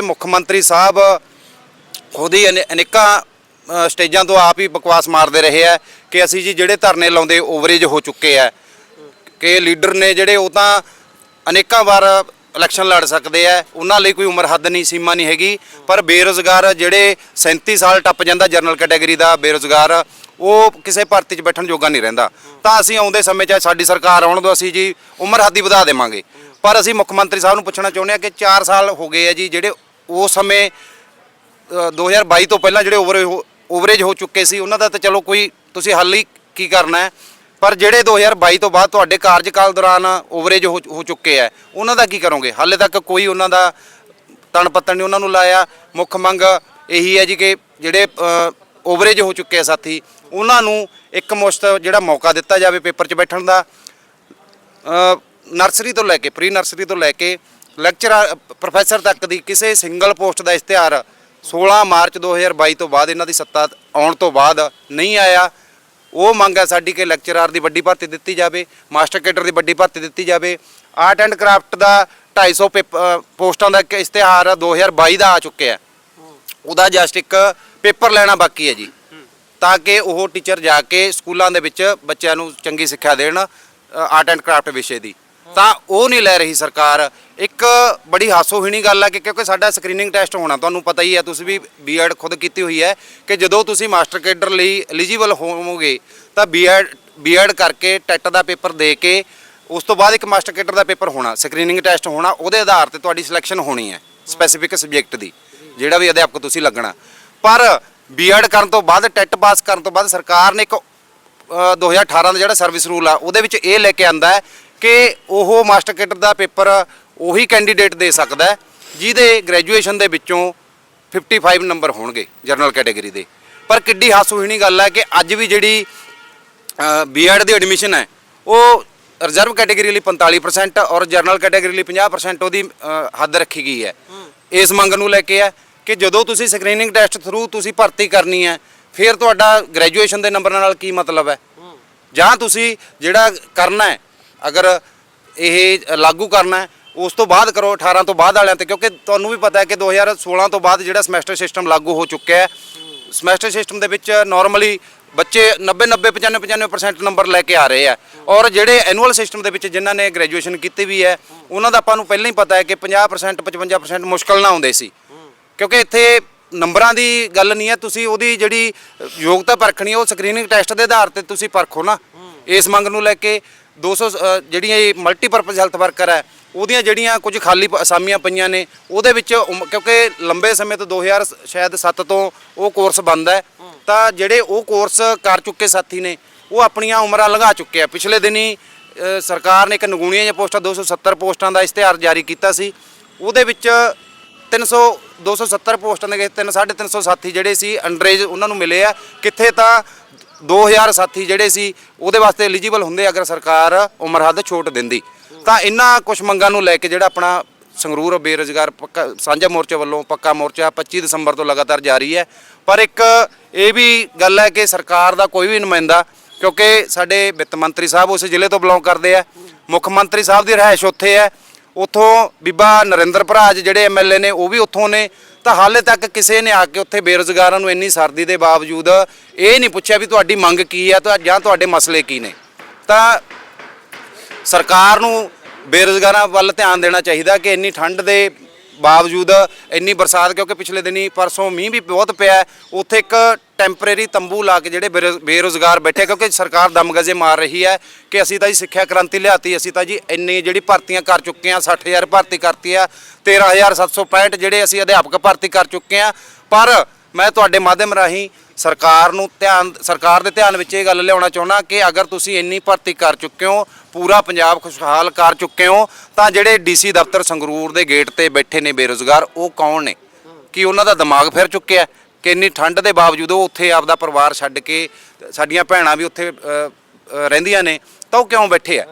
ਮੁੱਖ ਮੰਤਰੀ ਸਾਹਿਬ ਉਹਦੀ ਅਨੇ- ਅਨੇਕਾਂ ਸਟੇਜਾਂ ਤੋਂ ਆਪ ਹੀ ਬਕਵਾਸ ਮਾਰਦੇ ਰਹੇ ਆ ਕਿ ਅਸੀਂ ਜੀ ਜਿਹੜੇ ਧਰਨੇ ਲਾਉਂਦੇ ਓਵਰੇਜ ਹੋ ਚੁੱਕੇ ਆ। ਕਿ ਲੀਡਰ ਨੇ ਜਿਹੜੇ ਉਹ ਤਾਂ ਅਨੇਕਾਂ ਵਾਰ ਇਲੈਕਸ਼ਨ ਲੜ ਸਕਦੇ ਆ, ਉਹਨਾਂ ਲਈ ਕੋਈ ਉਮਰ ਹੱਦ ਨਹੀਂ, ਸੀਮਾ ਨਹੀਂ ਹੈਗੀ, ਪਰ ਬੇਰੋਜ਼ਗਾਰ ਜਿਹੜੇ 37 ਸਾਲ ਟੱਪ ਜਾਂਦਾ ਜਨਰਲ ਕੈਟਾਗਰੀ ਦਾ ਬੇਰੋਜ਼ਗਾਰ, ਉਹ ਕਿਸੇ ਭਰਤੀ 'ਚ ਬੈਠਣ ਜੋਗਾ ਨਹੀਂ ਰਹਿੰਦਾ। ਤਾਂ ਅਸੀਂ ਆਉਂਦੇ ਸਮੇਂ 'ਚ ਸਾਡੀ ਸਰਕਾਰ ਆਉਣ ਤੋਂ ਅਸੀਂ ਜੀ ਉਮਰ ਹੱਦ ਹੀ ਵਧਾ ਦੇਵਾਂਗੇ। ਪਰ ਅਸੀਂ ਮੁੱਖ ਮੰਤਰੀ ਸਾਹਿਬ ਨੂੰ ਪੁੱਛਣਾ ਚਾਹੁੰਦੇ ਆ ਕਿ 4 ਸਾਲ ਹੋ ਗਏ ਆ ਜੀ, ਜਿਹੜੇ ਉਸ ਸਮੇਂ ਅ, 2022 ਤੋਂ ਪਹਿਲਾਂ ਜਿਹੜੇ ਓਵਰ ਓਵਰੇਜ ਹੋ ਚੁੱਕੇ ਸੀ ਉਹਨਾਂ ਦਾ ਤਾਂ ਚਲੋ ਕੋਈ ਤੁਸੀਂ ਹੱਲ ਹੀ ਕੀ ਕਰਨਾ ਹੈ। ਪਰ ਜਿਹੜੇ 2022 ਤੋਂ ਬਾਅਦ ਤੁਹਾਡੇ ਕਾਰਜਕਾਲ ਦੌਰਾਨ ਓਵਰੇਜ ਹੋ ਹੋ ਚੁੱਕੇ ਆ ਉਹਨਾਂ ਦਾ ਕੀ ਕਰੋਗੇ? ਹਾਲੇ ਤੱਕ ਕੋਈ ਉਹਨਾਂ ਦਾ ਤਣ ਪੱਤਣ ਨਹੀਂ ਉਹਨਾਂ ਨੂੰ ਲਾਇਆ। ਮੁੱਖ ਮੰਗ ਇਹੀ ਹੈ ਜੀ ਕਿ ਜਿਹੜੇ ਓਵਰੇਜ ਹੋ ਚੁੱਕੇ ਆ ਸਾਥੀ ਉਹਨਾਂ ਨੂੰ ਇੱਕ ਮੁਸ਼ਤ ਜਿਹੜਾ ਮੌਕਾ ਦਿੱਤਾ ਜਾਵੇ ਪੇਪਰ 'ਚ ਬੈਠਣ ਦਾ। ਨਰਸਰੀ ਤੋਂ ਲੈ ਕੇ ਪ੍ਰੀ ਨਰਸਰੀ ਤੋਂ ਲੈ ਕੇ ਲੈਕਚਰਰ ਪ੍ਰੋਫੈਸਰ ਤੱਕ ਦੀ ਕਿਸੇ ਸਿੰਗਲ ਪੋਸਟ ਦਾ ਇਸ਼ਤਿਹਾਰ 16 ਮਾਰਚ 2022 ਤੋਂ ਬਾਅਦ ਇਹਨਾਂ ਦੀ ਸੱਤਾ ਆਉਣ ਤੋਂ ਬਾਅਦ ਨਹੀਂ ਆਇਆ। ਉਹ ਮੰਗ ਹੈ ਸਾਡੀ ਕਿ ਲੈਕਚਰਰ ਦੀ ਵੱਡੀ ਭਰਤੀ ਦਿੱਤੀ ਜਾਵੇ ਮਾਸਟਰ ਕੇਡਰ ਦੀ ਵੱਡੀ ਭਰਤੀ ਦਿੱਤੀ ਜਾਵੇ। ਆਰਟ ਐਂਡ ਕਰਾਫਟ ਦਾ 250 ਪੇਪ- ਪੋਸਟਾਂ ਦਾ ਇੱਕ ਇਸ਼ਤਿਹਾਰ 2022 ਦਾ ਆ ਚੁੱਕਿਆ ਹੈ। ਉਹਦਾ ਜਸਟ ਇੱਕ ਪੇਪਰ ਲੈਣਾ ਬਾਕੀ ਹੈ ਜੀ। ਤਾਂ ਕਿ ਉਹ ਟੀਚਰ ਜਾ ਕੇ ਸਕੂਲਾਂ ਦੇ ਵਿੱਚ ਬੱਚਿਆਂ ਨੂੰ ਚੰਗੀ ਸਿੱਖਿਆ ਦੇਣ ਆਰਟ ਐਂਡ ਕਰਾਫਟ ਵਿਸ਼ੇ ਦੀ। ਤਾਂ ਉਹ ਨਹੀਂ ਲੈ ਰਹੀ ਸਰਕਾਰ। ਇੱਕ ਬੜੀ ਹਾਸੋਹੀਣੀ ਗੱਲ ਹੈ ਕਿ ਕਿਉਂਕਿ ਸਾਡਾ ਸਕਰੀਨਿੰਗ ਟੈਸਟ ਹੋਣਾ ਤੁਹਾਨੂੰ ਪਤਾ ਹੀ ਹੈ ਤੁਸੀਂ ਵੀ ਬੀਐਡ ਖੁਦ ਕੀਤੀ ਹੋਈ ਹੈ ਕਿ ਜਦੋਂ ਤੁਸੀਂ ਮਾਸਟਰ ਕੇਡਰ ਲਈ ਐਲੀਜੀਬਲ ਹੋਵੋਗੇ ਤਾਂ ਬੀਐਡ ਬੀਐਡ ਕਰਕੇ ਟੈਟ ਦਾ ਪੇਪਰ ਦੇ ਕੇ ਉਸ ਤੋਂ ਬਾਅਦ ਇੱਕ ਮਾਸਟਰ ਕੇਡਰ ਦਾ ਪੇਪਰ ਹੋਣਾ ਸਕਰੀਨਿੰਗ ਟੈਸਟ ਹੋਣਾ ਉਹਦੇ ਆਧਾਰ ਤੇ ਤੁਹਾਡੀ ਸਿਲੈਕਸ਼ਨ ਹੋਣੀ ਹੈ ਸਪੈਸੀਫਿਕ ਸਬਜੈਕਟ ਦੀ ਜਿਹੜਾ ਵੀ ਅਧਿਆਪਕ ਤੁਸੀਂ ਲੱਗਣਾ। ਪਰ ਬੀਐਡ ਕਰਨ ਤੋਂ ਬਾਅਦ ਟੈਟ ਪਾਸ ਕਰਨ ਤੋਂ ਬਾਅਦ ਸਰਕਾਰ ਨੇ ਇੱਕ ਅ, 2018 ਦਾ ਜਿਹੜਾ ਸਰਵਿਸ ਰੂਲ ਆ ਉਹਦੇ ਵਿੱਚ ਇਹ ਲੈ ਕੇ ਆਂਦਾ ਹੈ ਕਿ ਉਹ ਮਾਸਟਰ ਕੇਡਰ ਦਾ ਪੇਪਰ ਉਹੀ ਕੈਂਡੀਡੇਟ ਦੇ ਸਕਦਾ ਜਿਹਦੇ ਗ੍ਰੈਜੂਏਸ਼ਨ ਦੇ ਵਿੱਚੋਂ 55 ਨੰਬਰ ਹੋਣਗੇ ਜਨਰਲ ਕੈਟਾਗਰੀ ਦੇ। ਪਰ ਕਿੱਡੀ ਹਾਸੋਹੀਣੀ ਗੱਲ ਹੈ ਕਿ ਅੱਜ ਵੀ ਜਿਹੜੀ ਬੀਐਡ ਦੀ ਐਡਮਿਸ਼ਨ ਹੈ, ਉਹ ਰਿਜ਼ਰਵ ਕੈਟਾਗਰੀ ਲਈ 45% ਔਰ ਜਨਰਲ ਕੈਟਾਗਰੀ ਲਈ 50% ਉਹਦੀ ਹੱਦ ਰੱਖੀ ਗਈ ਹੈ। ਇਸ ਮੰਗ ਨੂੰ ਲੈ ਕੇ ਹੈ ਕਿ ਜਦੋਂ ਤੁਸੀਂ ਸਕਰੀਨਿੰਗ ਟੈਸਟ ਥਰੂ ਤੁਸੀਂ ਭਰਤੀ ਕਰਨੀ ਹੈ, ਫਿਰ ਤੁਹਾਡਾ ਗ੍ਰੈਜੂਏਸ਼ਨ ਦੇ ਨੰਬਰਾਂ ਨਾਲ ਕੀ ਮਤਲਬ ਹੈ? ਜਾਂ ਤੁਸੀਂ ਜਿਹੜਾ ਕਰਨਾ ਹੈ ਅਗਰ ਇਹ ਲਾਗੂ ਕਰਨਾ ਹੈ, ਉਸ ਤੋਂ ਬਾਅਦ ਕਰੋ 18 ਤੋਂ ਬਾਅਦ ਵਾਲਿਆਂ ਤੇ, ਕਿਉਂਕਿ ਤੁਹਾਨੂੰ ਵੀ ਪਤਾ ਹੈ ਕਿ 2016 ਤੋਂ ਬਾਅਦ ਜਿਹੜਾ ਸਮੈਸਟਰ ਸਿਸਟਮ ਲਾਗੂ ਹੋ ਚੁੱਕਿਆ ਹੈ, ਸਮੈਸਟਰ ਸਿਸਟਮ ਦੇ ਵਿੱਚ ਨਾਰਮਲੀ ਬੱਚੇ 90 90 95 95% ਨੰਬਰ ਲੈ ਕੇ ਆ ਰਹੇ ਆ ਔਰ ਜਿਹੜੇ ਐਨੂਅਲ ਸਿਸਟਮ ਦੇ ਵਿੱਚ ਜਿਨ੍ਹਾਂ ਨੇ ਗ੍ਰੈਜੂਏਸ਼ਨ ਕੀਤੀ ਵੀ ਹੈ, ਉਹਨਾਂ ਦਾ ਆਪਾਂ ਨੂੰ ਪਹਿਲਾਂ ਹੀ ਪਤਾ ਹੈ ਕਿ 50% 55% ਮੁਸ਼ਕਲ ਨਾ ਆਉਂਦੇ ਸੀ। ਕਿਉਂਕਿ ਇੱਥੇ ਨੰਬਰਾਂ ਦੀ ਗੱਲ ਨਹੀਂ ਹੈ, ਤੁਸੀਂ ਉਹਦੀ ਜਿਹੜੀ ਯੋਗਤਾ ਪਰਖਣੀ ਉਹ ਸਕਰੀਨਿੰਗ ਟੈਸਟ ਦੇ ਆਧਾਰ ਤੇ ਤੁਸੀਂ ਪਰਖੋ ਨਾ। ਇਸ ਮੰਗ ਨੂੰ ਲੈ ਕੇ 200 ਅ, ਜਿਹੜੀਆਂ ਇਹ ਮਲਟੀਪਰਪਸ ਹੈਲਥ ਵਰਕਰ ਹੈ ਉਹਦੀਆਂ ਜਿਹੜੀਆਂ ਕੁਝ ਖਾਲੀ ਅਸਾਮੀਆਂ ਪਈਆਂ ਨੇ ਉਹਦੇ ਵਿੱਚ ਉਮ- ਕਿਉਂਕਿ ਲੰਬੇ ਸਮੇਂ ਤੋਂ 2000 ਸ਼ਾਇਦ 7 ਤੋਂ ਉਹ ਕੋਰਸ ਬੰਦ ਹੈ ਤਾਂ ਜਿਹੜੇ ਉਹ ਕੋਰਸ ਕਰ ਚੁੱਕੇ ਸਾਥੀ ਨੇ ਉਹ ਆਪਣੀਆਂ ਉਮਰਾਂ ਲੰਘਾ ਚੁੱਕੇ ਆ। ਪਿਛਲੇ ਦਿਨੀ ਸਰਕਾਰ ਨੇ ਇੱਕ ਨਗੂਣੀਆਂ ਜਿਹੀਆਂ ਪੋਸਟਾਂ 270 ਪੋਸਟਾਂ ਦਾ ਇਸ਼ਤਿਹਾਰ ਜਾਰੀ ਕੀਤਾ ਸੀ ਉਹਦੇ ਵਿੱਚ 300 270 ਪੋਸਟਾਂ ਦੇ ਗਏ 3 350 ਸਾਥੀ ਜਿਹੜੇ ਸੀ ਅੰਡਰੇਜ ਉਹਨਾਂ ਨੂੰ ਮਿਲੇ ਆ ਕਿੱਥੇ ਤਾਂ 2000 ਸਾਥੀ ਜਿਹੜੇ ਸੀ, ਉਹਦੇ ਵਾਸਤੇ ਐਲੀਜੀਬਲ ਹੁੰਦੇ ਅਗਰ ਸਰਕਾਰ ਉਮਰ ਹੱਦ ਛੋਟ ਦਿੰਦੀ। ਤਾਂ ਇਹਨਾਂ ਕੁਝ ਮੰਗਾਂ ਨੂੰ ਲੈ ਕੇ ਜਿਹੜਾ ਆਪਣਾ ਸੰਗਰੂਰ ਬੇਰੁਜ਼ਗਾਰ ਪੱਕਾ ਸਾਂਝਾ ਮੋਰਚੇ ਵੱਲੋਂ ਪੱਕਾ ਮੋਰਚਾ 25 ਦਸੰਬਰ ਤੋਂ ਲਗਾਤਾਰ ਜਾਰੀ ਹੈ। ਪਰ ਇੱਕ ਇਹ ਵੀ ਗੱਲ ਹੈ ਕਿ ਸਰਕਾਰ ਦਾ ਕੋਈ ਵੀ ਨੁਮਾਇੰਦਾ, ਕਿਉਂਕਿ ਸਾਡੇ ਵਿੱਤ ਮੰਤਰੀ ਸਾਹਿਬ ਉਸ ਜ਼ਿਲ੍ਹੇ ਤੋਂ ਬਿਲੋਂਗ ਕਰਦੇ ਆ। ਮੁੱਖ ਮੰਤਰੀ ਸਾਹਿਬ ਦੀ ਰਿਹਾਇਸ਼ ਉੱਥੇ ਹੈ। ਉੱਥੋਂ ਬੀਬਾ ਨਰਿੰਦਰ ਭਰਾਜ ਜਿਹੜੇ ਐਮਐਲਏ ਨੇ, ਉਹ ਵੀ ਉੱਥੋਂ ਨੇ। ਤਾਂ ਹਾਲੇ ਤੱਕ ਕਿਸੇ ਨੇ ਆ ਕੇ ਉੱਥੇ ਬੇਰੁਜ਼ਗਾਰਾਂ ਨੂੰ ਇੰਨੀ ਸਰਦੀ ਦੇ ਬਾਵਜੂਦ ਇਹ ਨਹੀਂ ਪੁੱਛਿਆ ਵੀ ਤੁਹਾਡੀ ਮੰਗ ਕੀ ਹੈ ਤਾਂ ਜਾਂ ਤੁਹਾਡੇ ਮਸਲੇ ਕੀ ਨੇ। ਤਾਂ ਸਰਕਾਰ ਨੂੰ ਬੇਰੁਜ਼ਗਾਰਾਂ ਵੱਲ ਧਿਆਨ ਦੇਣਾ ਚਾਹੀਦਾ ਕਿ ਇੰਨੀ ਠੰਡ ਦੇ ਬਾਵਜੂਦ ਇੰਨੀ ਬਰਸਾਤ, ਕਿਉਂਕਿ ਪਿਛਲੇ ਦਿਨੀ ਪਰਸੋਂ ਮੀਂਹ ਵੀ ਬਹੁਤ ਪਿਆ ਉੱਥੇ ਇੱਕ ਟੈਂਪਰੇਰੀ ਤੰਬੂ ਲਾ ਕੇ ਜਿਹੜੇ ਬੇਰੁ- ਬੇਰੁਜ਼ਗਾਰ ਬੈਠੇ ਕਿਉਂਕਿ ਸਰਕਾਰ ਦਮਗਜ਼ੇ ਮਾਰ ਰਹੀ ਹੈ ਕਿ ਅਸੀਂ ਤਾਂ ਜੀ ਸਿੱਖਿਆ ਕ੍ਰਾਂਤੀ ਲਿਆਤੀ, ਅਸੀਂ ਤਾਂ ਜੀ ਇੰਨੀ ਜਿਹੜੀ ਭਰਤੀਆਂ ਕਰ ਚੁੱਕੇ ਆ 60000 ਭਰਤੀ ਕਰਤੀ ਆ 13765 ਜਿਹੜੇ ਅਸੀਂ ਅਧਿਆਪਕ ਭਰਤੀ ਕਰ ਚੁੱਕੇ ਆ ਪਰ ਮੈਂ ਤੁਹਾਡੇ ਮਾਧਿਅਮ ਰਾਹੀਂ ਸਰਕਾਰ ਨੂੰ ਧਿਆਨ, ਸਰਕਾਰ ਦੇ ਧਿਆਨ ਵਿੱਚ ਇਹ ਗੱਲ ਲਿਆਉਣਾ ਚਾਹੁੰਦਾ ਕਿ ਅਗਰ ਤੁਸੀਂ ਇੰਨੀ ਭਰਤੀ ਕਰ ਚੁੱਕੇ ਹੋ, ਪੂਰਾ ਪੰਜਾਬ ਖੁਸ਼ਹਾਲ ਕਰ ਚੁੱਕੇ ਹੋ, ਤਾਂ ਜਿਹੜੇ ਡੀਸੀ ਦਫ਼ਤਰ ਸੰਗਰੂਰ ਦੇ ਗੇਟ ਤੇ ਬੈਠੇ ਨੇ ਬੇਰੁਜ਼ਗਾਰ, ਉਹ ਕੌਣ ਨੇ? ਕਿ ਉਹਨਾਂ ਦਾ ਦਿਮਾਗ ਫਿਰ ਚੁੱਕਿਆ? ਕਿ ਇੰਨੀ ਠੰਡ ਦੇ ਬਾਵਜੂਦ ਉਹ ਉੱਥੇ ਆਪਦਾ ਪਰਿਵਾਰ ਛੱਡ ਕੇ, ਸਾਡੀਆਂ ਭੈਣਾਂ ਵੀ ਉੱਥੇ ਰਹਿੰਦੀਆਂ ਨੇ, ਤਾਂ ਉਹ ਕਿਉਂ ਬੈਠੇ ਆ?